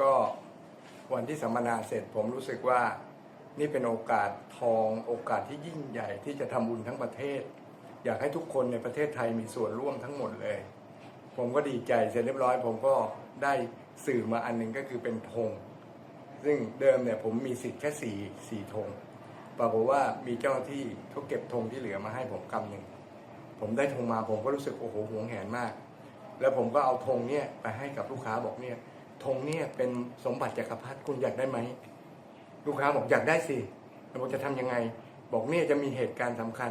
ก็วันที่สัมมนาเสร็จผมรู้สึกว่านี่เป็นโอกาสทองโอกาสที่ยิ่งใหญ่ที่จะทำบุญทั้งประเทศ อยากให้ทุกคนในประเทศไทยมีส่วนร่วมทั้งหมดเลย ผมก็ดีใจเสร็จเรียบร้อย ผมก็ได้สื่อมาอันหนึ่งก็คือเป็นธงซึ่งเดิมเนี่ยผมมีสิทธิ์แค่สี่สี่ธงปรากฏว่ามีเจ้าหน้าที่เขาเก็บธงที่เหลือมาให้ผมกำหนึ่งผมได้ธงมาผมก็รู้สึกโอ้โหหวงแหนมาก แล้วผมก็เอาธงเนี่ยไปให้กับลูกค้าบอกเนี่ย ธงเนี่ยเป็นสมบัติจักรพรรดิคุณอยากได้ไหมลูกค้าบอกอยากได้สิแล้วผมจะทำยังไง บอกเนี่ยจะมีเหตุการณ์สำคัญ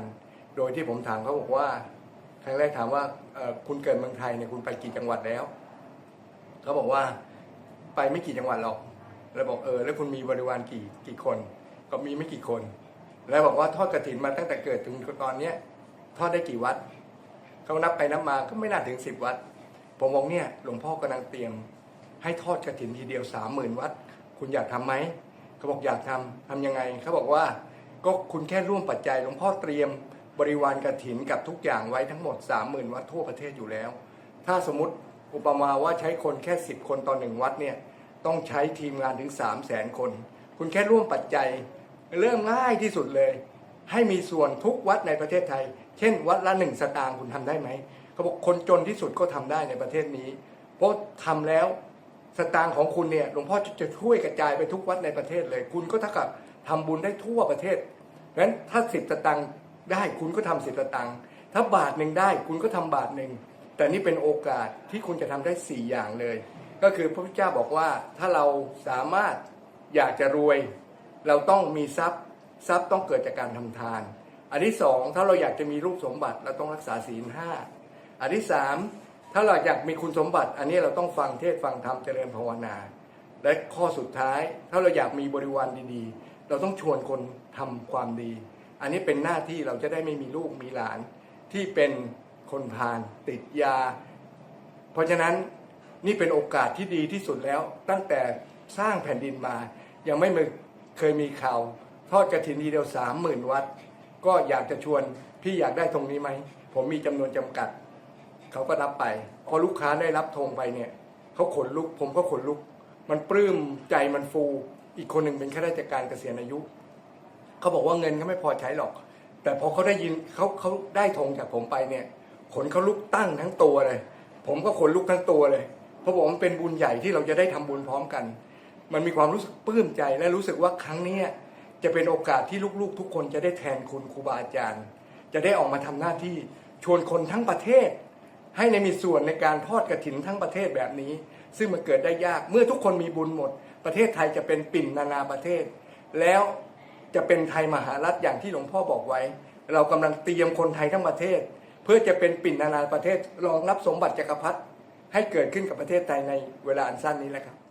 โดยที่ผมถามเขาบอกว่าครั้งแรกถามว่าคุณเกิดเมืองไทยเนี่ยคุณไปกี่จังหวัดแล้วเขาบอกว่าไปไม่กี่จังหวัดหรอก แล้วบอกเออแล้วคุณมีบริวารกี่กี่คน ก็มีไม่กี่คน แล้วบอกว่าทอดกระถินมาตั้งแต่เกิดถึงตอนเนี้ยทอดได้กี่วัดเขานับไปนับมาก็ไม่น่าถึงสิบวัด ผมบอกเนี่ยหลวงพ่อกำลังเตรียม ให้ทอดกระถินทีเดียวสามหมื่นวัด คุณอยากทำไหมเขาบอกอยากทำทำยังไงเขาบอกว่าก็คุณแค่ร่วมปัจจัยหลวงพ่อเตรียมบริวารกระถินกับทุกอย่างไว้ทั้งหมดสามหมื่นวัดทั่วประเทศอยู่แล้ว ถ้าสมมติอุปมาว่าใช้คนแค่สิบคนต่อหนึ่งวัดเนี่ยต้องใช้ทีมงานถึงสามแสนคน คุณแค่ร่วมปัจจัย เริ่มง่ายที่สุดเลย ให้มีส่วนทุกวัดในประเทศไทย เช่น วัดละหนึ่งสตางค์คุณทำได้ไหมเขาบอกคนจนที่สุดก็ทำได้ในประเทศนี้ เพราะทำแล้ว สตางค์ของคุณเนี่ยหลวงพ่อจะช่วยกระจายไปทุกวัดในประเทศเลย คุณก็เท่ากับทำบุญได้ทั่วประเทศงั้นถ้าสิบสตางค์ได้คุณก็ทำสิบสตางค์ถ้าบาทหนึ่งได้คุณก็ทำบาทหนึ่งแต่นี่เป็นโอกาสที่คุณจะทำได้สี่อย่างเลย ก็คือพระพุทธเจ้าบอกว่าถ้าเราสามารถอยากจะรวย เราต้องมีทรัพย์ทรัพย์ต้องเกิดจากการทำทาน อันที่สองถ้าเราอยากจะมีรูปสมบัติเราต้องรักษาศีลห้าอันที่สาม ถ้าเราอยากมีคุณสมบัติ อันนี้เราต้องฟังเทศฟังธรรมเจริญภาวนา และข้อสุดท้าย ถ้าเราอยากมีบริวารดีๆ เราต้องชวนคนทำความดี อันนี้เป็นหน้าที่เราจะได้ไม่มีลูกมีหลาน ที่เป็นคนพาลติดยา เพราะฉะนั้นนี่เป็นโอกาสที่ดีที่สุดแล้ว ตั้งแต่สร้างแผ่นดินมา ยังไม่เคยมีข่าวทอดกระถินทีเดียวสามหมื่นวัด ก็อยากจะชวนพี่อยากได้ตรงนี้ไหม ผมมีจำนวนจำกัด เขาก็รับไป พอลูกค้าได้รับธงไปเนี่ยเขาขนลุก ผมก็ขนลุก มันปลื้มใจมันฟู อีกคนหนึ่งเป็นข้าราชการเกษียณอายุเขาบอกว่าเงินเขาไม่พอใช้หรอก แต่พอเขาได้ยินเขาเขาได้ธงจากผมไปเนี่ย ขนเขาลุกตั้งทั้งตัวเลย ผมก็ขนลุกทั้งตัวเลยเพราะบอกมันเป็นบุญใหญ่ที่เราจะได้ทำบุญพร้อมกัน มันมีความรู้สึกปลื้มใจและรู้สึกว่าครั้งนี้จะเป็นโอกาสที่ลูกๆ ทุกคนจะได้แทนคุณครูบาอาจารย์ จะได้ออกมาทำหน้าที่ชวนคนทั้งประเทศ ให้ในมีส่วนในการทอดกระถินทั้งประเทศแบบนี้ ซึ่งมันเกิดได้ยากเมื่อทุกคนมีบุญหมด ประเทศไทยจะเป็นปิ่นนานาประเทศ แล้วจะเป็นไทยมหารัฐอย่างที่หลวงพ่อบอกไว้ เรากำลังเตรียมคนไทยทั้งประเทศ เพื่อจะเป็นปิ่นนานาประเทศรองรับสมบัติจักรพรรดิให้เกิดขึ้นกับประเทศไทยในเวลาอันสั้นนี้แหละครับ